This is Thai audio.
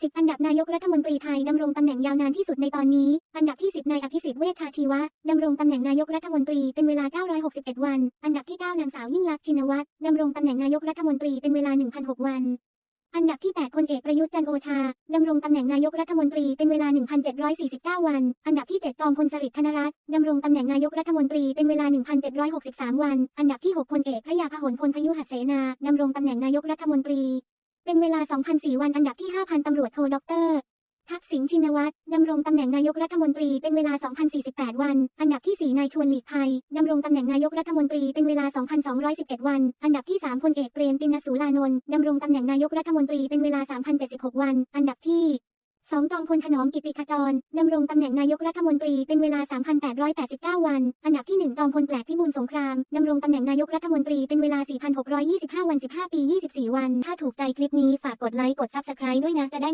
10 อันดับนายกรัฐมนตรีไทยดำรงตำแหน่งยาวนานที่สุดในตอนนี้ อันดับที่ 10 นายอภิสิทธิ์เวชชาชีวะดำรงตำแหน่งนายกรัฐมนตรีเป็นเวลา 961 วัน อันดับที่ 9 นางสาวยิ่งลักษณ์ชินวัตรดำรงตำแหน่งนายกรัฐมนตรีเป็นเวลา 1,006 วัน อันดับที่ 8 พลเอกประยุทธ์จันโอชาดำรงตำแหน่งนายกรัฐมนตรีเป็นเวลา 1,749 วัน อันดับที่ 7 จอมพลสฤษดิ์ธนรัตน์ดำรงตำแหน่งนายกรัฐมนตรีเป็นเวลา 1,763 วัน อันดับที่ 6 พลเอกพระยาพหลพลพยุหเสนาดำรงตำแหน่งนายกรัฐมนตรี เป็นเวลา 2,004 วันอันดับที่ 5,000 ตำรวจโทดร ทักษิณชินวัตรดำรงตำแหน่งนายกรัฐมนตรีเป็นเวลา 2,048 วัน อันดับที่ 4 นายชวนหลีกภัยดำรงตำแหน่งนายกรัฐมนตรีเป็นเวลา 2,211 วัน อันดับที่ 3 พลเอกเปรมตินสูรานนท์ดำรงตำแหน่งนายกรัฐมนตรีเป็นเวลา 3,076 วัน อันดับที่ 2 จอมพลถนอมกิติขจรดำรงตำแหน่งนายกรัฐมนตรีเป็นเวลา 3,889 วัน อันดับที่ 1 จอมพลแปลกพิบูลสงครามดำรงตำแหน่งนายกรัฐมนตรีเป็นเวลา 4,625 วัน 15 ปี 24 วัน ถ้าถูกใจคลิปนี้ฝากกดไลค์กด Subscribe ด้วยนะจะได้